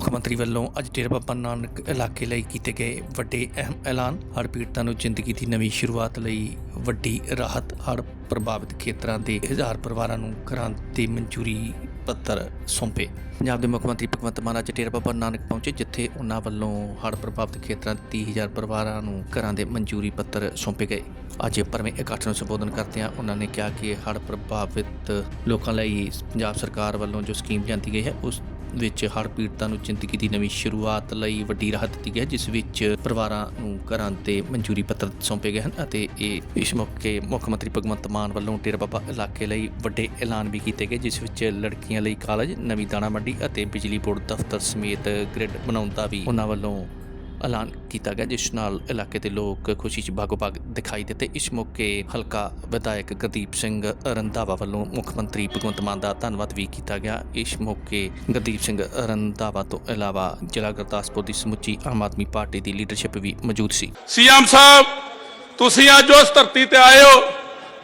ਮੁੱਖ ਮੰਤਰੀ ਵੱਲੋਂ ਅੱਜ ਡੇਰਾ ਬਾਬਾ ਨਾਨਕ ਇਲਾਕੇ ਲਈ ਕੀਤੇ ਗਏ ਵੱਡੇ ਅਹਿਮ ਐਲਾਨ। ਹੜ੍ਹ ਪੀੜਤਾਂ ਨੂੰ ਜ਼ਿੰਦਗੀ ਦੀ ਨਵੀਂ ਸ਼ੁਰੂਆਤ ਲਈ ਵੱਡੀ ਰਾਹਤ। ਹੜ੍ਹ ਪ੍ਰਭਾਵਿਤ ਖੇਤਰਾਂ ਦੇ ਹਜ਼ਾਰ ਪਰਿਵਾਰਾਂ ਨੂੰ ਘਰਾਂ ਦੀ ਮਨਜ਼ੂਰੀ ਪੱਤਰ ਸੌਂਪੇ। ਪੰਜਾਬ ਦੇ ਮੁੱਖ ਮੰਤਰੀ ਭਗਵੰਤ ਮਾਨ ਅੱਜ ਡੇਰਾ ਬਾਬਾ ਨਾਨਕ ਪਹੁੰਚੇ, ਜਿੱਥੇ ਉਹਨਾਂ ਵੱਲੋਂ ਹੜ੍ਹ ਪ੍ਰਭਾਵਿਤ ਖੇਤਰਾਂ ਦੇ 30000 ਪਰਿਵਾਰਾਂ ਨੂੰ ਘਰਾਂ ਦੇ ਮਨਜ਼ੂਰੀ ਪੱਤਰ ਸੌਂਪੇ ਗਏ। ਅੱਜ ਭਰਵੇਂ ਇਕੱਠ ਨੂੰ ਸੰਬੋਧਨ ਕਰਦਿਆਂ ਉਹਨਾਂ ਨੇ ਕਿਹਾ ਕਿ ਹੜ੍ਹ ਪ੍ਰਭਾਵਿਤ ਲੋਕਾਂ ਲਈ ਪੰਜਾਬ ਸਰਕਾਰ ਵੱਲੋਂ ਜੋ ਸਕੀਮ ਲਿਆਂਦੀ ਗਈ ਹੈ, ਉਸ ਵਿੱਚ ਹੜ੍ਹ ਪੀੜਤਾਂ ਨੂੰ ਜ਼ਿੰਦਗੀ ਦੀ ਨਵੀਂ ਸ਼ੁਰੂਆਤ ਲਈ ਵੱਡੀ ਰਾਹਤ ਦਿੱਤੀ ਗਈ ਹੈ ਜਿਸ ਵਿੱਚ ਪਰਿਵਾਰਾਂ ਨੂੰ ਘਰਾਂ ਤੇ ਮਨਜ਼ੂਰੀ ਪੱਤਰ ਸੌਂਪੇ ਗਏ ਹਨ ਅਤੇ ਇਹ ਇਸ ਮੌਕੇ ਮੁੱਖ ਮੰਤਰੀ ਭਗਵੰਤ ਮਾਨ ਵੱਲੋਂ ਡੇਰਾ ਬਾਬਾ ਇਲਾਕੇ ਲਈ ਵੱਡੇ ਐਲਾਨ ਵੀ ਕੀਤੇ ਗਏ, ਜਿਸ ਵਿੱਚ ਲੜਕੀਆਂ ਲਈ ਕਾਲਜ, ਨਵੀਂ ਦਾਣਾ ਮੰਡੀ ਅਤੇ ਬਿਜਲੀ ਬੋਰਡ ਦਫ਼ਤਰ ਸਮੇਤ ਗ੍ਰਿਡ ਬਣਾਉਣ ਦਾ ਵੀ ਉਹਨਾਂ ਵੱਲੋਂ ਐਲਾਨ ਕੀਤਾ ਗਿਆ, ਜਿਸ ਨਾਲ ਇਲਾਕੇ ਦੇ ਲੋਕ ਖੁਸ਼ੀ 'ਚ ਬਾਗੋ-ਬਾਗ ਦਿਖਾਈ ਦਿੱਤੇ। ਇਸ ਮੌਕੇ ਹਲਕਾ ਵਿਧਾਇਕ ਗੁਰਦੀਪ ਸਿੰਘ ਰੰਧਾਵਾ ਵੱਲੋਂ ਮੁੱਖ ਮੰਤਰੀ ਭਗਵੰਤ ਮਾਨ ਦਾ ਧੰਨਵਾਦ ਵੀ ਕੀਤਾ ਗਿਆ। ਇਸ ਮੌਕੇ ਗੁਰਦੀਪ ਸਿੰਘ ਰੰਧਾਵਾ ਤੋਂ ਇਲਾਵਾ ਜ਼ਿਲ੍ਹਾ ਗੁਰਦਾਸਪੁਰ ਦੀ ਸਮੁੱਚੀ ਆਮ ਆਦਮੀ ਪਾਰਟੀ ਦੀ ਲੀਡਰਸ਼ਿਪ ਵੀ ਮੌਜੂਦ ਸੀ। ਸੀਐਮ ਸਾਹਿਬ, ਤੁਸੀਂ ਅੱਜ ਉਸ ਧਰਤੀ ਤੇ ਆਏ ਹੋ,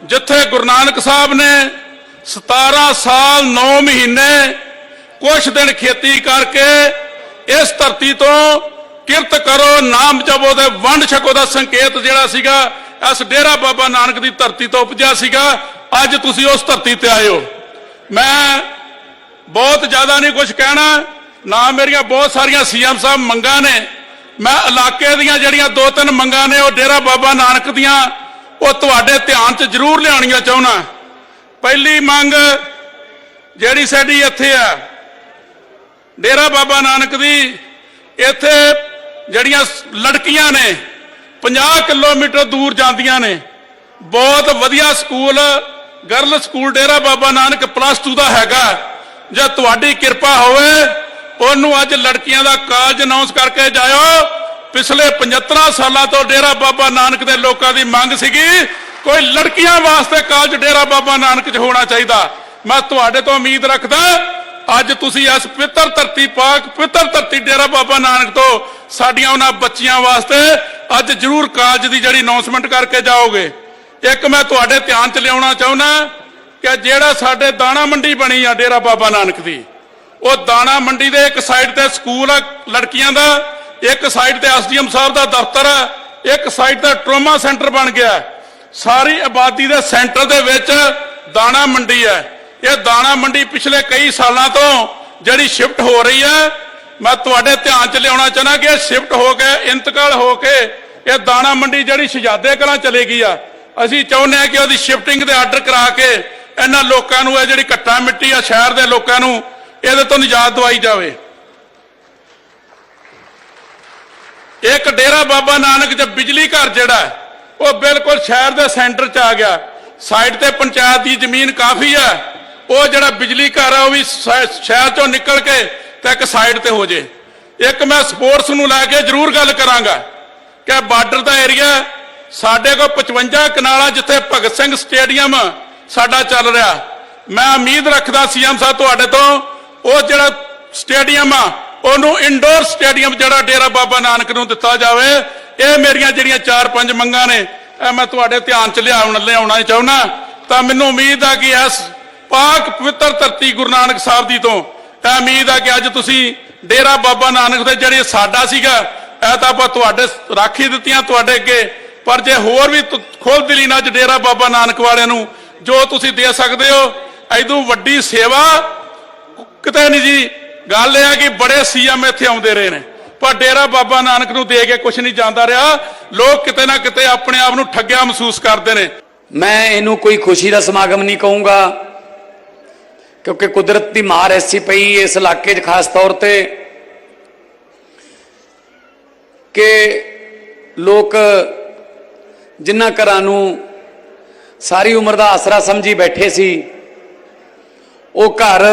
ਜਿੱਥੇ ਗੁਰੂ ਨਾਨਕ ਸਾਹਿਬ ਨੇ 17 ਸਾਲ 9 ਮਹੀਨੇ ਕੁਛ ਦਿਨ ਖੇਤੀ ਕਰਕੇ ਇਸ ਧਰਤੀ ਤੋਂ ਕਿਰਤ ਕਰੋ, ਨਾਮ ਜਪੋ ਤੇ ਵੰਡ ਛਕੋ ਦਾ ਸੰਕੇਤ ਜਿਹੜਾ ਸੀਗਾ ਇਸ ਡੇਰਾ ਬਾਬਾ ਨਾਨਕ ਦੀ ਧਰਤੀ ਤੋਂ ਉਪਜਿਆ ਸੀਗਾ। ਅੱਜ ਤੁਸੀਂ ਉਸ ਧਰਤੀ ਤੇ ਆਏ ਹੋ। ਮੈਂ ਬਹੁਤ ਜ਼ਿਆਦਾ ਨਹੀਂ ਕੁਝ ਕਹਿਣਾ। ਨਾ ਮੇਰੀਆਂ ਬਹੁਤ ਸਾਰੀਆਂ ਸੀਐਮ ਸਾਹਿਬ ਮੰਗਾਂ ਨੇ। ਮੈਂ ਇਲਾਕੇ ਦੀਆਂ ਜਿਹੜੀਆਂ ਦੋ ਤਿੰਨ ਮੰਗਾਂ ਨੇ, ਉਹ ਡੇਰਾ ਬਾਬਾ ਨਾਨਕ ਦੀਆਂ, ਉਹ ਤੁਹਾਡੇ ਧਿਆਨ 'ਚ ਜ਼ਰੂਰ ਲਿਆਉਣੀਆਂ ਚਾਹੁੰਦਾ। ਪਹਿਲੀ ਮੰਗ ਜਿਹੜੀ ਸਾਡੀ ਇੱਥੇ ਆ ਡੇਰਾ ਬਾਬਾ ਨਾਨਕ ਦੀ, ਇੱਥੇ ਜਿਹੜੀਆਂ ਲੜਕੀਆਂ ਨੇ 50 ਕਿਲੋਮੀਟਰ ਦੂਰ ਜਾਂਦੀਆਂ ਨੇ। ਬਹੁਤ ਵਧੀਆ school, girl school Dera Baba Nanak plus 2 ਦਾ ਹੈਗਾ। ਜੇ ਤੁਹਾਡੀ ਕਿਰਪਾ ਹੋਵੇ, ਉਹਨੂੰ ਅੱਜ ਲੜਕੀਆਂ ਦਾ ਕਾਲਜ ਅਨਾਉਂਸ ਕਰਕੇ ਜਾਇਓ। ਪਿਛਲੇ 75 ਸਾਲਾਂ ਤੋਂ ਡੇਰਾ ਬਾਬਾ ਨਾਨਕ ਦੇ ਲੋਕਾਂ ਦੀ ਮੰਗ ਸੀਗੀ, ਕੋਈ ਲੜਕੀਆਂ ਵਾਸਤੇ ਕਾਲਜ ਡੇਰਾ ਬਾਬਾ ਨਾਨਕ 'ਚ ਹੋਣਾ ਚਾਹੀਦਾ। ਮੈਂ ਤੁਹਾਡੇ ਤੋਂ ਉਮੀਦ ਰੱਖਦਾ ਅੱਜ ਤੁਸੀਂ ਇਸ ਪਵਿੱਤਰ ਧਰਤੀ ਪਾਕ ਪਵਿੱਤਰ ਧਰਤੀ ਡੇਰਾ ਬਾਬਾ ਨਾਨਕ ਤੋਂ ਸਾਡੀਆਂ ਉਹਨਾਂ ਬੱਚੀਆਂ ਵਾਸਤੇ ਅੱਜ ਜ਼ਰੂਰ ਕਾਲਜ ਦੀ ਜਿਹੜੀ ਅਨਾਉਂਸਮੈਂਟ ਕਰਕੇ ਜਾਓਗੇ। ਇੱਕ ਮੈਂ ਤੁਹਾਡੇ ਧਿਆਨ 'ਚ ਲਿਆਉਣਾ ਚਾਹੁੰਦਾ ਕਿ ਜਿਹੜਾ ਸਾਡੇ ਦਾਣਾ ਮੰਡੀ ਬਣੀ ਆ ਡੇਰਾ ਬਾਬਾ ਨਾਨਕ ਦੀ, ਉਹ ਦਾਣਾ ਮੰਡੀ ਦੇ ਇੱਕ ਸਾਈਡ ਤੇ ਸਕੂਲ ਆ ਲੜਕੀਆਂ ਦਾ, ਇੱਕ ਸਾਈਡ ਤੇ ਐਸਡੀਐਮ ਸਾਹਿਬ ਦਾ ਦਫ਼ਤਰ ਆ, ਇੱਕ ਸਾਈਡ ਤੇ ਟਰੋਮਾ ਸੈਂਟਰ ਬਣ ਗਿਆ। ਸਾਰੀ ਆਬਾਦੀ ਦੇ ਸੈਂਟਰ ਦੇ ਵਿੱਚ ਦਾਣਾ ਮੰਡੀ ਹੈ। ਇਹ ਦਾਣਾ ਮੰਡੀ ਪਿਛਲੇ ਕਈ ਸਾਲਾਂ ਤੋਂ ਜਿਹੜੀ ਸ਼ਿਫਟ ਹੋ ਰਹੀ ਹੈ, ਮੈਂ ਤੁਹਾਡੇ ਧਿਆਨ 'ਚ ਲਿਆਉਣਾ ਚਾਹਨਾ ਕਿ ਇਹ ਸ਼ਿਫਟ ਹੋ ਕੇ, ਇੰਤਕਾਲ ਹੋ ਕੇ ਇਹ ਦਾਣਾ ਮੰਡੀ ਜਿਹੜੀ ਸ਼ਹਜ਼ਾਦੇ ਕਲਾਂ ਚਲੇ ਗਈ ਆ। ਅਸੀਂ ਚਾਹੁੰਦੇ ਹਾਂ ਕਿ ਉਹਦੀ ਸ਼ਿਫਟਿੰਗ ਦੇ ਆਰਡਰ ਕਰਾ ਕੇ ਇਹਨਾਂ ਲੋਕਾਂ ਨੂੰ ਇਹ ਜਿਹੜੀ ਘੱਟਾ ਮਿੱਟੀ ਆ ਸ਼ਹਿਰ ਦੇ ਲੋਕਾਂ ਨੂੰ ਇਹਦੇ ਤੋਂ ਨਿਜਾਤ ਦਵਾਈ ਜਾਵੇ। ਇੱਕ ਡੇਰਾ ਬਾਬਾ ਨਾਨਕ ਚ ਬਿਜਲੀ ਘਰ ਜਿਹੜਾ, ਉਹ ਬਿਲਕੁਲ ਸ਼ਹਿਰ ਦੇ ਸੈਂਟਰ ਚ ਆ ਗਿਆ। ਸਾਈਡ ਤੇ ਪੰਚਾਇਤ ਦੀ ਜ਼ਮੀਨ ਕਾਫੀ ਹੈ ਉਹ ਜਿਹੜਾ ਬਿਜਲੀ ਘਰ ਹੈ ਉਹ ਵੀ ਸ਼ਹਿਰ ਚੋਂ ਨਿਕਲ ਕੇ ਤੇ ਇੱਕ ਸਾਈਡ ਤੇ ਹੋ ਜੇ। ਇੱਕ ਮੈਂ ਸਪੋਰਟਸ ਨੂੰ ਲੈ ਕੇ ਜ਼ਰੂਰ ਗੱਲ ਕਰਾਂਗਾ ਕਿ ਬਾਰਡਰ ਦਾ ਏਰੀਆ ਸਾਡੇ ਕੋਲ 55 ਕਨਾਲਾਂ ਜਿੱਥੇ ਭਗਤ ਸਿੰਘ ਸਟੇਡੀਅਮ ਸਾਡਾ ਚੱਲ ਰਿਹਾ। ਮੈਂ ਉਮੀਦ ਰੱਖਦਾ ਸੀਐਮ ਸਾਹਿਬ ਤੁਹਾਡੇ ਤੋਂ, ਉਹ ਜਿਹੜਾ ਸਟੇਡੀਅਮ ਆ, ਉਹਨੂੰ ਇੰਡੋਰ ਸਟੇਡੀਅਮ ਜਿਹੜਾ ਡੇਰਾ ਬਾਬਾ ਨਾਨਕ ਨੂੰ ਦਿੱਤਾ ਜਾਵੇ। ਇਹ ਮੇਰੀਆਂ ਜਿਹੜੀਆਂ ਚਾਰ ਪੰਜ ਮੰਗਾਂ ਨੇ, ਇਹ ਮੈਂ ਤੁਹਾਡੇ ਧਿਆਨ ਚ ਲਿਆਉਣ, ਲਿਆਉਣਾ ਚਾਹੁੰਦਾ। ਤਾਂ ਮੈਨੂੰ ਉਮੀਦ ਆ ਕਿ ਇਸ ਪਾਕ ਪਵਿੱਤਰ ਧਰਤੀ ਗੁਰੂ ਨਾਨਕ ਸਾਹਿਬ ਦੀ ਤੋਂ। ਇਹ ਉਮੀਦ ਆ ਕਿ ਅੱਜ ਤੁਸੀਂ ਡੇਰਾ ਬਾਬਾ ਨਾਨਕ ਦੇ ਜਿਹੜੇ ਸਾਡਾ ਸੀਗਾ, ਇਹ ਤਾਂ ਆਪਾਂ ਤੁਹਾਡੇ ਰਾਖੀ ਦਿੱਤੀਆਂ ਤੁਹਾਡੇ ਅੱਗੇ। ਪਰ ਜੇ ਹੋਰ ਵੀ ਖੋਲ ਦਿਲੀ ਨਾਲ ਡੇਰਾ ਬਾਬਾ ਨਾਨਕ ਵਾਲਿਆਂ ਨੂੰ ਜੋ ਤੁਸੀਂ ਦੇ ਸਕਦੇ ਹੋ, ਐਦੋਂ ਵੱਡੀ ਸੇਵਾ। ਕਿਤੇ ਨਹੀਂ ਜੀ, ਗੱਲ ਇਹ ਆ ਕਿ ਬੜੇ ਸੀਐਮ ਇੱਥੇ ਆਉਂਦੇ ਰਹੇ ਨੇ। ਪਰ ਡੇਰਾ ਬਾਬਾ ਨਾਨਕ ਨੂੰ ਦੇ ਕੇ ਕੁਝ ਨਹੀਂ ਜਾਂਦਾ ਰਿਹਾ। ਲੋਕ ਕਿਤੇ ਨਾ ਕਿਤੇ ਆਪਣੇ ਆਪ ਨੂੰ ਠੱਗਿਆ ਮਹਿਸੂਸ ਕਰਦੇ ਨੇ। ਮੈਂ ਇਹਨੂੰ ਕੋਈ ਖੁਸ਼ੀ ਦਾ ਸਮਾਗਮ ਨਹੀਂ ਕਹੂੰਗਾ। ਕਿਉਂਕਿ ਕੁਦਰਤ ਦੀ ਮਾਰ ਐਸੀ ਪਈ ਇਸ ਇਲਾਕੇ 'ਚ ਖਾਸ ਤੌਰ ਤੇ ਕਿ ਲੋਕ ਜਿਨ੍ਹਾਂ ਘਰਾਂ ਨੂੰ ਸਾਰੀ ਉਮਰ ਦਾ ਆਸਰਾ ਸਮਝੀ ਬੈਠੇ ਸੀ, ਉਹ ਘਰ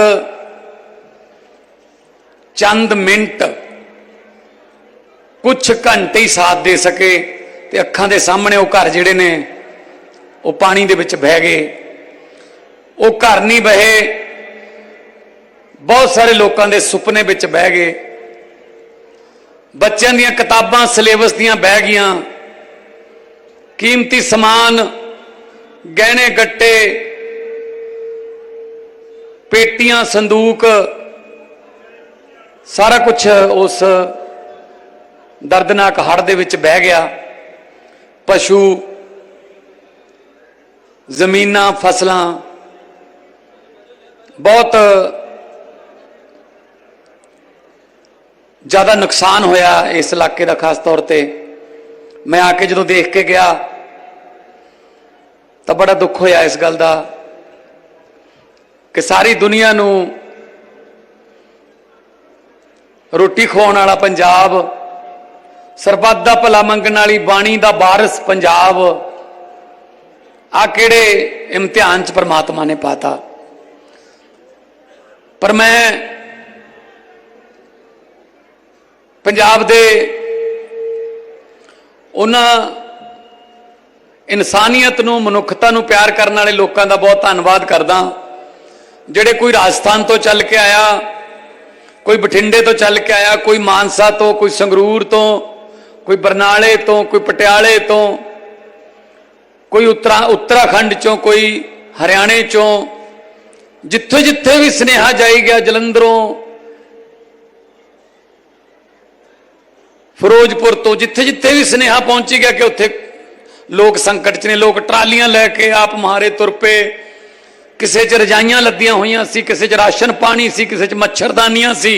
ਚੰਦ ਮਿੰਟ ਕੁਝ ਘੰਟੇ ਹੀ ਸਾਥ ਦੇ ਸਕੇ ਤੇ ਅੱਖਾਂ ਦੇ ਸਾਹਮਣੇ ਉਹ ਘਰ ਜਿਹੜੇ ਨੇ, ਉਹ ਪਾਣੀ ਦੇ ਵਿੱਚ ਬਹਿ ਗਏ। ਉਹ ਘਰ ਨਹੀਂ ਬਹੇ ਬਹੁਤ ਸਾਰੇ ਲੋਕਾਂ ਦੇ ਸੁਪਨੇ ਵਿੱਚ ਬਹਿ ਗਏ। ਬੱਚਿਆਂ ਦੀਆਂ ਕਿਤਾਬਾਂ, ਸਿਲੇਬਸ ਦੀਆਂ ਬਹਿ ਗਈਆਂ। ਕੀਮਤੀ ਸਮਾਨ, ਗਹਿਣੇ, ਗੱਟੇ, ਪੇਟੀਆਂ, ਸੰਦੂਕ, ਸਾਰਾ ਕੁਝ ਉਸ ਦਰਦਨਾਕ ਹੜ੍ਹ ਦੇ ਵਿੱਚ ਬਹਿ ਗਿਆ। ਪਸ਼ੂ, ਜ਼ਮੀਨਾਂ, ਫਸਲਾਂ, ਬਹੁਤ ਜ਼ਿਆਦਾ ਨੁਕਸਾਨ ਹੋਇਆ ਇਸ ਇਲਾਕੇ ਦਾ ਖਾਸ ਤੌਰ ਤੇ। ਮੈਂ ਆ ਕੇ ਜਦੋਂ ਦੇਖ ਕੇ ਗਿਆ, ਤਾਂ ਬੜਾ ਦੁੱਖ ਹੋਇਆ ਇਸ ਗੱਲ ਦਾ ਕਿ ਸਾਰੀ ਦੁਨੀਆ ਨੂੰ ਰੋਟੀ ਖਵਾਉਣ ਵਾਲਾ ਪੰਜਾਬ, ਸਰਬੱਤ ਦਾ ਭਲਾ ਮੰਗਣ ਵਾਲੀ ਬਾਣੀ ਦਾ ਵਾਰਿਸ ਪੰਜਾਬ, ਆ ਕਿਹੜੇ ਇਮਤਿਹਾਨ ਚ ਪ੍ਰਮਾਤਮਾ ਨੇ ਪਾਤਾ। ਪਰ ਮੈਂ ਪੰਜਾਬ ਦੇ ਉਹਨਾਂ ਇਨਸਾਨੀਅਤ ਨੂੰ, ਮਨੁੱਖਤਾ ਨੂੰ ਪਿਆਰ ਕਰਨ ਵਾਲੇ ਲੋਕਾਂ ਦਾ ਬਹੁਤ ਧੰਨਵਾਦ ਕਰਦਾ ਜਿਹੜੇ ਕੋਈ ਰਾਜਸਥਾਨ ਤੋਂ ਚੱਲ ਕੇ ਆਇਆ, ਕੋਈ ਬਠਿੰਡੇ ਤੋਂ ਚੱਲ ਕੇ ਆਇਆ, ਕੋਈ ਮਾਨਸਾ ਤੋਂ, ਕੋਈ ਸੰਗਰੂਰ ਤੋਂ, ਕੋਈ ਬਰਨਾਲੇ ਤੋਂ, ਕੋਈ ਪਟਿਆਲੇ ਤੋਂ, ਕੋਈ ਉੱਤਰਾ, ਉੱਤਰਾਖੰਡ ਚੋਂ, ਕੋਈ ਹਰਿਆਣੇ ਚੋਂ ਜਿੱਥੇ ਜਿੱਥੇ ਵੀ ਸਨੇਹਾ ਜਾਈ ਗਿਆ ਜਲੰਧਰੋਂ ਫਿਰੋਜ਼ਪੁਰ ਤੋਂ ਜਿੱਥੇ ਜਿੱਥੇ ਵੀ ਸਨੇਹਾ ਪਹੁੰਚੀ ਗਿਆ ਕਿ ਉੱਥੇ ਲੋਕ ਸੰਕਟ 'ਚ ਨੇ, ਲੋਕ ਟਰਾਲੀਆਂ ਲੈ ਕੇ ਆਪ ਮਾਰੇ ਤੁਰ ਪਏ। ਕਿਸੇ 'ਚ ਰਜਾਈਆਂ ਲੱਦੀਆਂ ਹੋਈਆਂ ਸੀ, ਕਿਸੇ 'ਚ ਰਾਸ਼ਨ ਪਾਣੀ ਸੀ, ਕਿਸੇ 'ਚ ਮੱਛਰਦਾਨੀਆਂ ਸੀ।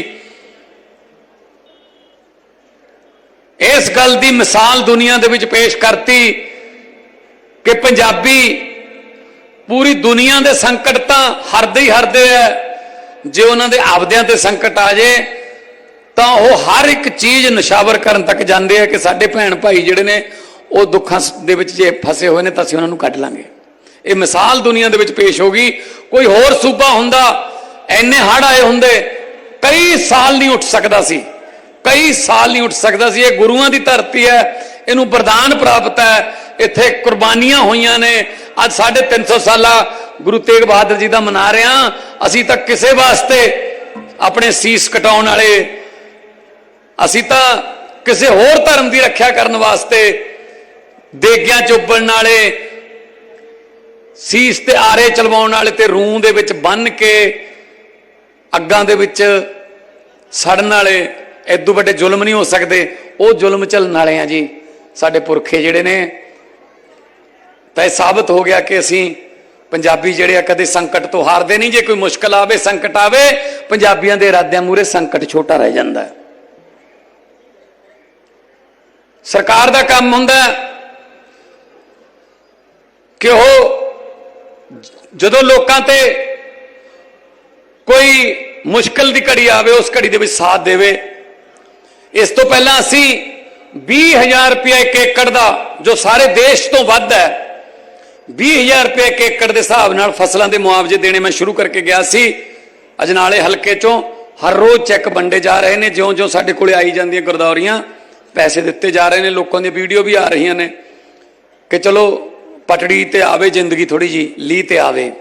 ਇਸ ਗੱਲ ਦੀ ਮਿਸਾਲ ਦੁਨੀਆ ਦੇ ਵਿੱਚ ਪੇਸ਼ ਕਰਤੀ ਕਿ ਪੰਜਾਬੀ ਪੂਰੀ ਦੁਨੀਆ ਦੇ ਸੰਕਟ ਤਾਂ ਹਰਦੇ ਹੀ ਹਰਦੇ ਆ। ਜੇ ਉਹਨਾਂ ਦੇ ਆਪਦਿਆਂ ਤੇ ਸੰਕਟ ਆ ਜੇ ਤਾਂ ਉਹ ਹਰ ਇੱਕ ਚੀਜ਼ ਨਿਸ਼ਾਵਰ ਕਰਨ ਤੱਕ ਜਾਂਦੇ ਆ ਕਿ ਸਾਡੇ ਭੈਣ ਭਾਈ ਜਿਹੜੇ ਨੇ, ਉਹ ਦੁੱਖਾਂ ਦੇ ਵਿੱਚ ਜੇ ਫਸੇ ਹੋਏ ਨੇ ਤਾਂ ਅਸੀਂ ਉਹਨਾਂ ਨੂੰ ਕੱਢ ਲਾਂਗੇ। ਇਹ ਮਿਸਾਲ ਦੁਨੀਆ ਦੇ ਵਿੱਚ ਪੇਸ਼ ਹੋ ਗਈ। ਕੋਈ ਹੋਰ ਸੂਬਾ ਹੁੰਦਾ, ਐਨੇ ਹੜ ਆਏ ਹੁੰਦੇ, ਕਈ ਸਾਲ ਨਹੀਂ ਉੱਠ ਸਕਦਾ ਸੀ। ਕਈ ਸਾਲ ਨਹੀਂ ਉੱਠ ਸਕਦਾ ਸੀ। ਇਹ ਗੁਰੂਆਂ ਦੀ ਧਰਤੀ ਹੈ, ਇਹਨੂੰ ਵਰਦਾਨ ਪ੍ਰਾਪਤ ਹੈ। ਇੱਥੇ ਕੁਰਬਾਨੀਆਂ ਹੋਈਆਂ ਨੇ। ਅੱਜ 350 ਸਾਲਾ ਗੁਰੂ ਤੇਗ ਬਹਾਦਰ ਜੀ ਦਾ ਮਨਾ ਰਹੇ ਹਾਂ। ਅਸੀਂ ਤਾਂ ਕਿਸੇ ਵਾਸਤੇ ਆਪਣੇ ਸੀਸ ਕਟਾਉਣ ਵਾਲੇ ਅਸੀਂ ਤਾਂ ਕਿਸੇ ਹੋਰ ਧਰਮ ਦੀ ਰੱਖਿਆ ਕਰਨ ਵਾਸਤੇ ਦੇਗਿਆਂ ਚੁੱਭਣ ਵਾਲੇ, ਸੀਸ ਤੇ ਆਰੇ ਚਲਵਾਉਣ ਵਾਲੇ ਤੇ ਰੂਹ ਦੇ ਵਿੱਚ ਬੰਨ ਕੇ ਅੱਗਾਂ ਦੇ ਵਿੱਚ ਸੜਨ ਵਾਲੇ, ਐਦੂ ਵੱਡੇ ਜ਼ੁਲਮ ਨਹੀਂ ਹੋ ਸਕਦੇ। ਉਹ ਜ਼ੁਲਮ ਚੱਲਣ ਵਾਲੇ ਆ ਜੀ, ਸਾਡੇ ਪੁਰਖੇ ਜਿਹੜੇ ਨੇ। ਤਾਂ ਇਹ ਸਾਬਤ ਹੋ ਗਿਆ ਕਿ ਅਸੀਂ ਪੰਜਾਬੀ ਜਿਹੜੇ ਆ ਕਦੇ ਸੰਕਟ ਤੋਂ ਹਾਰਦੇ ਨਹੀਂ। ਜੇ ਕੋਈ ਮੁਸ਼ਕਲ ਆਵੇ, ਸੰਕਟ ਆਵੇ, ਪੰਜਾਬੀਆਂ ਦੇ ਇਰਾਦਿਆਂ ਮੂਰੇ ਸੰਕਟ ਛੋਟਾ ਰਹਿ ਜਾਂਦਾ ਹੈ। ਸਰਕਾਰ ਦਾ ਕੰਮ ਹੁੰਦਾ ਕਿ ਉਹ ਜਦੋਂ ਲੋਕਾਂ ਤੇ ਕੋਈ ਮੁਸ਼ਕਲ ਦੀ ਘੜੀ ਆਵੇ, ਉਸ ਘੜੀ ਦੇ ਵਿੱਚ ਸਾਥ ਦੇਵੇ, ਇਸ ਤੋਂ ਪਹਿਲਾਂ ਅਸੀਂ 20000 ਰੁਪਏ ਇੱਕ ਏਕੜ ਦਾ, ਜੋ ਸਾਰੇ ਦੇਸ਼ ਤੋਂ ਵੱਧ ਹੈ 20000 ਰੁਪਏ ਇੱਕ ਏਕੜ ਦੇ ਹਿਸਾਬ ਨਾਲ ਫਸਲਾਂ ਦੇ ਮੁਆਵਜ਼ੇ ਦੇਣੇ ਮੈਂ ਸ਼ੁਰੂ ਕਰਕੇ ਗਿਆ ਸੀ। ਅਜਨਾਲੇ ਹਲਕੇ ਚੋਂ ਹਰ ਰੋਜ਼ ਚੈੱਕ ਵੰਡੇ ਜਾ ਰਹੇ ਨੇ, ਜਿਉਂ-ਜਿਉਂ ਸਾਡੇ ਕੋਲੇ ਆਈ ਜਾਂਦੀਆਂ ਗੁਰਦੌਰੀਆਂ। ਪੈਸੇ ਦਿੱਤੇ ਜਾ ਰਹੇ ਨੇ, ਲੋਕਾਂ ਦੀਆਂ ਵੀਡੀਓ ਵੀ ਆ ਰਹੀਆਂ ਨੇ ਕਿ ਚਲੋ ਪਟੜੀ ਤੇ ਆਵੇ ਜ਼ਿੰਦਗੀ ਥੋੜੀ ਜੀ ਲੀ ਤੇ ਆਵੇ।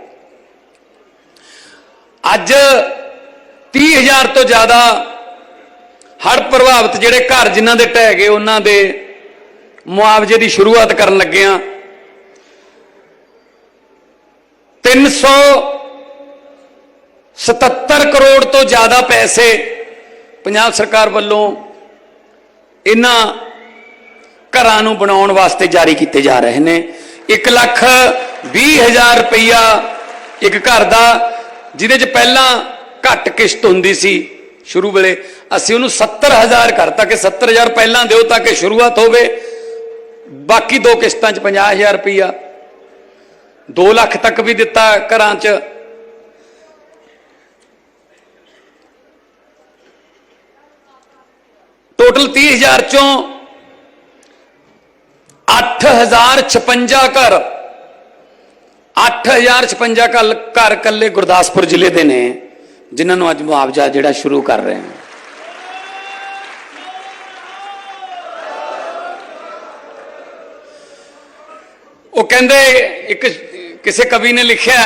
ਅੱਜ 30000 ਤੋਂ ਜ਼ਿਆਦਾ ਹੜ੍ਹ ਪ੍ਰਭਾਵਿਤ ਜਿਹੜੇ ਘਰ ਜਿਨ੍ਹਾਂ ਦੇ ਢਹਿ ਗਏ, ਉਹਨਾਂ ਦੇ ਮੁਆਵਜ਼ੇ ਦੀ ਸ਼ੁਰੂਆਤ ਕਰਨ ਲੱਗੇ ਆ 377 ਕਰੋੜ ਤੋਂ ਜ਼ਿਆਦਾ ਪੈਸੇ ਪੰਜਾਬ ਸਰਕਾਰ ਵੱਲੋਂ ਇਹਨਾਂ ਘਰਾਂ ਨੂੰ ਬਣਾਉਣ ਵਾਸਤੇ ਜਾਰੀ ਕੀਤੇ ਜਾ ਰਹੇ ਨੇ। 1 ਲੱਖ 20 ਹਜ਼ਾਰ ਰੁਪਈਆ ਇੱਕ ਘਰ ਦਾ, ਜਿਹਦੇ 'ਚ ਪਹਿਲਾਂ ਘੱਟ ਕਿਸ਼ਤ ਹੁੰਦੀ ਸੀ ਸ਼ੁਰੂ ਵੇਲੇ। ਅਸੀਂ ਉਹਨੂੰ 70000 ਕਰਤਾ ਕਿ 70000 ਪਹਿਲਾਂ ਦਿਓ ਤਾਂ ਕਿ ਸ਼ੁਰੂਆਤ ਹੋਵੇ। ਬਾਕੀ ਦੋ ਕਿਸ਼ਤਾਂ 'ਚ 50000 ਰੁਪਈਆ। 2 ਲੱਖ ਤੱਕ ਵੀ ਦਿੱਤਾ ਘਰਾਂ 'ਚ। ਟੋਟਲ 30000 ਚੋਂ 8056 ਘਰ 8056 ਘਰ ਘਰ ਕੱਲੇ ਗੁਰਦਾਸਪੁਰ ਜ਼ਿਲ੍ਹੇ ਦੇ ਨੇ ਜਿਨ੍ਹਾਂ ਨੂੰ ਅੱਜ ਮੁਆਵਜ਼ਾ ਜਿਹੜਾ ਸ਼ੁਰੂ ਕਰ ਰਹੇ ਹਾਂ ਉਹ ਕਹਿੰਦੇ ਇੱਕ ਕਿਸੇ ਕਵੀ ਨੇ ਲਿਖਿਆ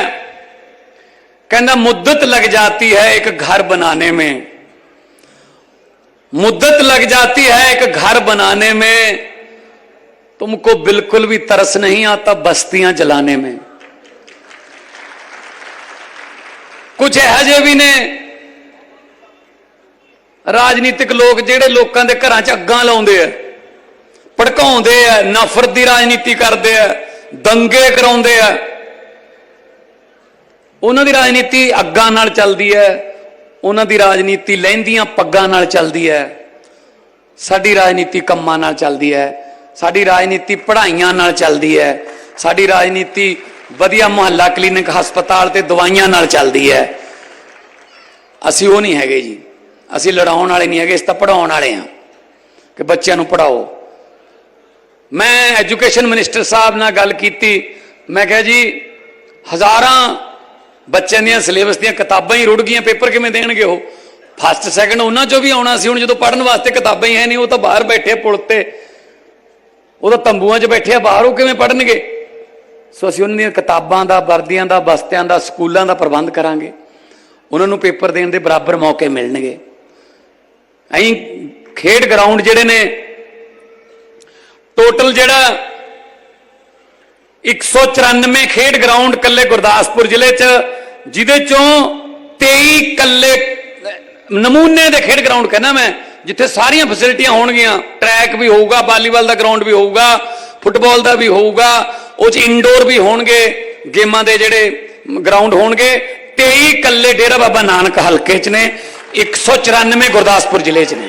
ਕਹਿੰਦਾ ਮੁੱਦਤ लग जाती है एक घर बनाने में मुद्दत लग जाती है एक घर बनाने में तुमको बिल्कुल भी तरस नहीं आता बस्तियां जलाने में कुछ ਇਹੋ ਜਿਹੇ ਵੀ ਨੇ ਰਾਜਨੀਤਿਕ ਲੋਕ ਜਿਹੜੇ ਲੋਕਾਂ ਦੇ ਘਰਾਂ 'ਚ ਅੱਗਾਂ ਲਾਉਂਦੇ ਆ ਭੜਕਾਉਂਦੇ ਆ ਨਫ਼ਰਤ ਦੀ ਰਾਜਨੀਤੀ ਕਰਦੇ ਆ ਦੰਗੇ ਕਰਾਉਂਦੇ ਆ ਉਹਨਾਂ ਦੀ ਰਾਜਨੀਤੀ ਅੱਗਾਂ ਨਾਲ ਚੱਲਦੀ ਹੈ ਉਹਨਾਂ ਦੀ ਰਾਜਨੀਤੀ ਲਹਿੰਦੀਆਂ ਪੱਗਾਂ ਨਾਲ ਚੱਲਦੀ ਹੈ। ਸਾਡੀ ਰਾਜਨੀਤੀ ਕੰਮਾਂ ਨਾਲ ਚੱਲਦੀ ਹੈ। ਸਾਡੀ ਰਾਜਨੀਤੀ ਪੜ੍ਹਾਈਆਂ ਨਾਲ ਚੱਲਦੀ ਹੈ। ਸਾਡੀ ਰਾਜਨੀਤੀ ਵਧੀਆ ਮੁਹੱਲਾ ਕਲੀਨਿਕ ਹਸਪਤਾਲ ਤੇ ਦਵਾਈਆਂ ਨਾਲ ਚੱਲਦੀ ਹੈ। ਅਸੀਂ ਉਹ ਨਹੀਂ ਹੈਗੇ ਜੀ। ਅਸੀਂ ਲੜਾਉਣ ਵਾਲੇ ਨਹੀਂ ਹੈਗੇ, ਅਸੀਂ ਤਾਂ ਪੜਾਉਣ ਵਾਲੇ ਹਾਂ ਕਿ ਬੱਚਿਆਂ ਨੂੰ ਪੜਾਓ ਮੈਂ ਐਜੂਕੇਸ਼ਨ ਮਿਨਿਸਟਰ ਸਾਹਿਬ ਨਾਲ ਗੱਲ ਕੀਤੀ। ਮੈਂ ਕਿਹਾ ਜੀ, ਹਜ਼ਾਰਾਂ ਬੱਚਿਆਂ ਦੀਆਂ ਸਿਲੇਬਸ ਦੀਆਂ ਕਿਤਾਬਾਂ ਹੀ ਰੁੜ ਗਈਆਂ ਪੇਪਰ ਕਿਵੇਂ ਦੇਣਗੇ ਉਹ? ਫਸਟ ਸੈਕੰਡ ਉਹਨਾਂ ਚੋਂ ਵੀ ਆਉਣਾ ਸੀ, ਹੁਣ ਜਦੋਂ ਪੜਨ ਵਾਸਤੇ ਕਿਤਾਬਾਂ ਹੀ ਹੈ ਨਹੀਂ, ਉਹ ਤਾਂ ਬਾਹਰ ਬੈਠੇ ਪੁਲ ਤੇ। ਉਹ ਤਾਂ ਤੰਬੂਆਂ 'ਚ ਬੈਠੇ ਆ, ਬਾਹਰ ਉਹ ਕਿਵੇਂ ਪੜਨਗੇ ਸੋ ਅਸੀਂ ਉਹਨਾਂ ਦੀਆਂ ਕਿਤਾਬਾਂ ਦਾ, ਵਰਦੀਆਂ ਦਾ, ਬਸਤਿਆਂ ਦਾ, ਸਕੂਲਾਂ ਦਾ ਪ੍ਰਬੰਧ ਕਰਾਂਗੇ। ਉਹਨਾਂ ਨੂੰ ਪੇਪਰ ਦੇਣ ਦੇ ਬਰਾਬਰ ਮੌਕੇ ਮਿਲਣਗੇ। ਐਂ ਖੇਡ ਗਰਾਊਂਡ ਜਿਹੜੇ ਨੇ ਟੋਟਲ ਜਿਹੜਾ 194 ਖੇਡ ਗਰਾਊਂਡ ਕੱਲੇ ਗੁਰਦਾਸਪੁਰ ਜ਼ਿਲ੍ਹੇ 'ਚ ਜਿਹਦੇ ਚੋਂ 23 ਕੱਲੇ ਨਮੂਨੇ ਦੇ ਖੇਡ ਗਰਾਊਂਡ ਕਹਿੰਦਾ ਮੈਂ, ਜਿੱਥੇ ਸਾਰੀਆਂ ਫੈਸਿਲਿਟੀਆਂ ਹੋਣਗੀਆਂ। ਟਰੈਕ ਵੀ ਹੋਊਗਾ ਵਾਲੀਬਾਲ ਦਾ ਗਰਾਊਂਡ ਵੀ ਹੋਊਗਾ ਫੁੱਟਬਾਲ ਦਾ ਵੀ ਹੋਊਗਾ, ਉਹ 'ਚ ਇਨਡੋਰ ਵੀ ਹੋਣਗੇ, ਗੇਮਾਂ ਦੇ ਜਿਹੜੇ ਗਰਾਊਂਡ ਹੋਣਗੇ। 23 ਕੱਲੇ ਡੇਰਾ ਬਾਬਾ ਨਾਨਕ ਹਲਕੇ 'ਚ ਨੇ 194 ਗੁਰਦਾਸਪੁਰ ਜ਼ਿਲ੍ਹੇ 'ਚ ਨੇ।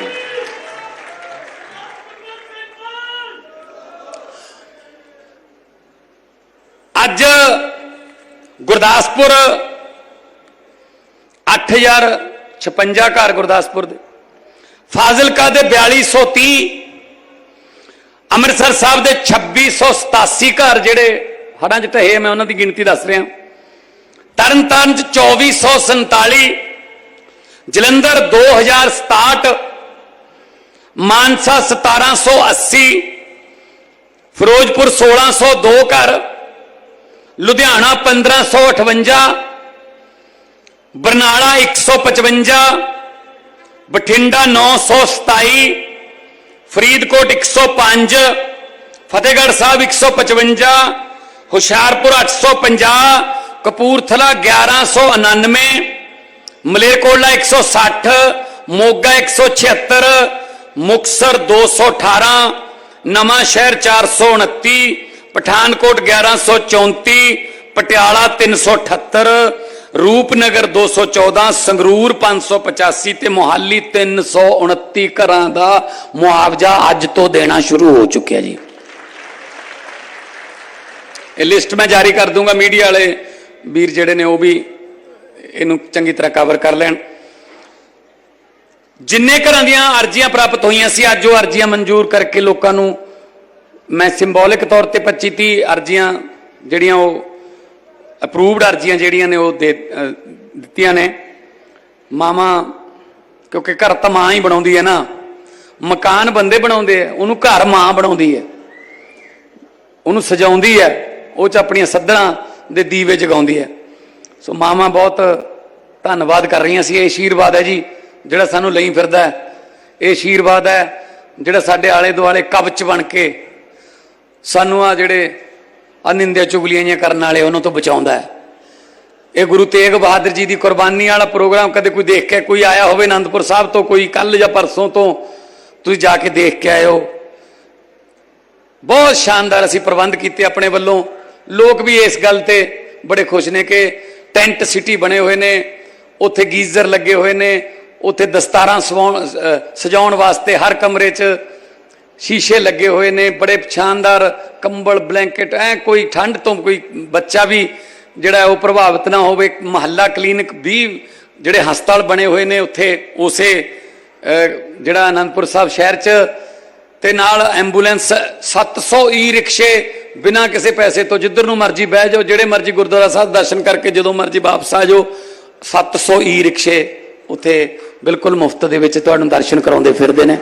ਅੱਜ ਗੁਰਦਾਸਪੁਰ 8056 ਘਰ ਗੁਰਦਾਸਪੁਰ ਦੇ। ਫਾਜ਼ਿਲਕਾ ਦੇ 4230 ਅੰਮ੍ਰਿਤਸਰ ਸਾਹਿਬ ਦੇ 2687 ਘਰ ਜਿਹੜੇ ਹੜਾਂ 'ਚ ਢਹੇ ਮੈਂ ਉਹਨਾਂ ਦੀ ਗਿਣਤੀ ਦੱਸ ਰਿਹਾ। ਤਰਨਤਾਰਨ 'ਚ 2447 ਜਲੰਧਰ 2067 ਮਾਨਸਾ 1780 ਫਿਰੋਜ਼ਪੁਰ 1602 ਘਰ, ਲੁਧਿਆਣਾ 1558 ਬਰਨਾਲਾ 155 ਬਠਿੰਡਾ 927 ਫਰੀਦਕੋਟ 105 ਫਤਿਹਗੜ੍ਹ ਸਾਹਿਬ 155 ਹੁਸ਼ਿਆਰਪੁਰ 850 ਕਪੂਰਥਲਾ 1199 ਮਲੇਰਕੋਟਲਾ 160 ਮੋਗਾ 176 ਮੁਕਸਰ 218 ਨਵਾਂ ਸ਼ਹਿਰ 429 ਪਠਾਨਕੋਟ 1134 ਪਟਿਆਲਾ 378 ਰੂਪਨਗਰ 214 ਸੰਗਰੂਰ 585 ਤੇ ਮੁਹਾਲੀ 329 ਘਰਾਂ ਦਾ ਮੁਆਵਜ਼ਾ ਅੱਜ ਤੋਂ ਦੇਣਾ ਸ਼ੁਰੂ ਹੋ ਚੁੱਕਿਆ ਜੀ। ਇਹ ਲਿਸਟ ਮੈਂ ਜਾਰੀ ਕਰ ਦੂੰਗਾ ਮੀਡੀਆ ਵਾਲੇ ਵੀਰ ਜਿਹੜੇ ਨੇ ਉਹ ਵੀ ਇਹਨੂੰ ਚੰਗੀ ਤਰ੍ਹਾਂ ਕਵਰ ਕਰ ਲੈਣ। ਜਿੰਨੇ ਘਰਾਂ ਦੀਆਂ ਅਰਜ਼ੀਆਂ ਪ੍ਰਾਪਤ ਹੋਈਆਂ ਸੀ, ਅੱਜ ਉਹ ਅਰਜ਼ੀਆਂ ਮਨਜ਼ੂਰ ਕਰਕੇ ਲੋਕਾਂ ਨੂੰ ਮੈਂ ਸਿੰਬੋਲਿਕ ਤੌਰ ਤੇ 25 30 ਅਰਜ਼ੀਆਂ ਜਿਹੜੀਆਂ ਉਹ ਅਪਰੂਵਡ ਅਰਜ਼ੀਆਂ ਜਿਹੜੀਆਂ ਨੇ ਉਹ ਦੇ ਦਿੱਤੀਆਂ ਨੇ। ਮਾਮਾ ਕਿਉਂਕਿ ਘਰ ਤਾਂ ਮਾਂ ਹੀ ਬਣਾਉਂਦੀ ਹੈ ਨਾ। ਮਕਾਨ ਬੰਦੇ ਬਣਾਉਂਦੇ ਆ, ਉਹਨੂੰ ਘਰ ਮਾਂ ਬਣਾਉਂਦੀ ਹੈ। ਉਹਨੂੰ ਸਜਾਉਂਦੀ ਹੈ, ਉਹ ਚ ਆਪਣੀਆਂ ਸੱਧਰਾਂ ਦੇ ਦੀਵੇ ਜਗਾਉਂਦੀ ਹੈ। ਸੋ ਮਾਮਾ ਬਹੁਤ ਧੰਨਵਾਦ ਕਰ ਰਹੀਆਂ ਸੀ। ਇਹ ਆਸ਼ੀਰਵਾਦ ਹੈ ਜੀ, ਜਿਹੜਾ ਸਾਨੂੰ ਲਈ ਫਿਰਦਾ ਹੈ। ਇਹ ਆਸ਼ੀਰਵਾਦ ਹੈ, ਜਿਹੜਾ ਸਾਡੇ ਆਲੇ ਦੁਆਲੇ ਕਵਚ ਬਣ ਕੇ ਸਾਨੂੰ ਆ ਜਿਹੜੇ ਅਨਿੰਦਿਆ ਚੁਗਲੀਆਂ ਜਿਹੀਆਂ ਕਰਨ ਵਾਲੇ ਉਹਨਾਂ ਤੋਂ ਬਚਾਉਂਦਾ ਹੈ। ਇਹ ਗੁਰੂ ਤੇਗ ਬਹਾਦਰ ਜੀ ਦੀ ਕੁਰਬਾਨੀ ਵਾਲਾ ਪ੍ਰੋਗਰਾਮ ਕਦੇ ਕੋਈ ਦੇਖ ਕੇ ਕੋਈ ਆਇਆ ਹੋਵੇ ਅਨੰਦਪੁਰ ਸਾਹਿਬ ਤੋਂ, ਕੋਈ ਕੱਲ ਜਾਂ ਪਰਸੋਂ ਤੋਂ, ਤੁਸੀਂ ਜਾ ਕੇ ਦੇਖ ਕੇ ਆਇਓ। ਬਹੁਤ ਸ਼ਾਨਦਾਰ ਅਸੀਂ ਪ੍ਰਬੰਧ ਕੀਤੇ ਆਪਣੇ ਵੱਲੋਂ। ਲੋਕ ਵੀ ਇਸ ਗੱਲ ਤੇ ਬੜੇ ਖੁਸ਼ ਨੇ ਕਿ ਟੈਂਟ ਸਿਟੀ ਬਣੇ ਹੋਏ ਨੇ, ਉੱਥੇ ਗੀਜ਼ਰ ਲੱਗੇ ਹੋਏ ਨੇ, ਉੱਥੇ ਦਸਤਾਰਾਂ ਸਵਾਉਣ ਸਜਾਉਣ ਵਾਸਤੇ ਹਰ ਕਮਰੇ 'ਚ ਸ਼ੀਸ਼ੇ ਲੱਗੇ ਹੋਏ ਨੇ, ਬੜੇ ਸ਼ਾਨਦਾਰ ਕੰਬਲ, ਬਲੈਂਕਟ, ਐ ਕੋਈ ਠੰਡ ਤੋਂ ਕੋਈ ਬੱਚਾ ਵੀ ਜਿਹੜਾ ਉਹ ਪ੍ਰਭਾਵਿਤ ਨਾ ਹੋਵੇ। ਮਹੱਲਾ ਕਲੀਨਿਕ ਵੀ ਜਿਹੜੇ ਹਸਪਤਾਲ ਬਣੇ ਹੋਏ ਨੇ ਉੱਥੇ ਉਸੇ ਜਿਹੜਾ ਅਨੰਦਪੁਰ ਸਾਹਿਬ ਸ਼ਹਿਰ 'ਚ ਤੇ ਨਾਲ ਐਂਬੂਲੈਂਸ 700 ਈ ਰਿਕਸ਼ੇ ਬਿਨਾਂ ਕਿਸੇ ਪੈਸੇ ਤੋਂ, ਜਿੱਧਰ ਨੂੰ ਮਰਜ਼ੀ ਬਹਿ ਜਾਓ, ਜਿਹੜੇ ਮਰਜ਼ੀ ਗੁਰਦੁਆਰਾ ਸਾਹਿਬ ਦਰਸ਼ਨ ਕਰਕੇ ਜਦੋਂ ਮਰਜ਼ੀ ਵਾਪਸ ਆ ਜਾਓ 700 ਈ ਰਿਕਸ਼ੇ ਉੱਥੇ ਬਿਲਕੁਲ ਮੁਫਤ ਦੇ ਵਿੱਚ ਤੁਹਾਨੂੰ ਦਰਸ਼ਨ ਕਰਾਉਂਦੇ ਫਿਰਦੇ ਨੇ।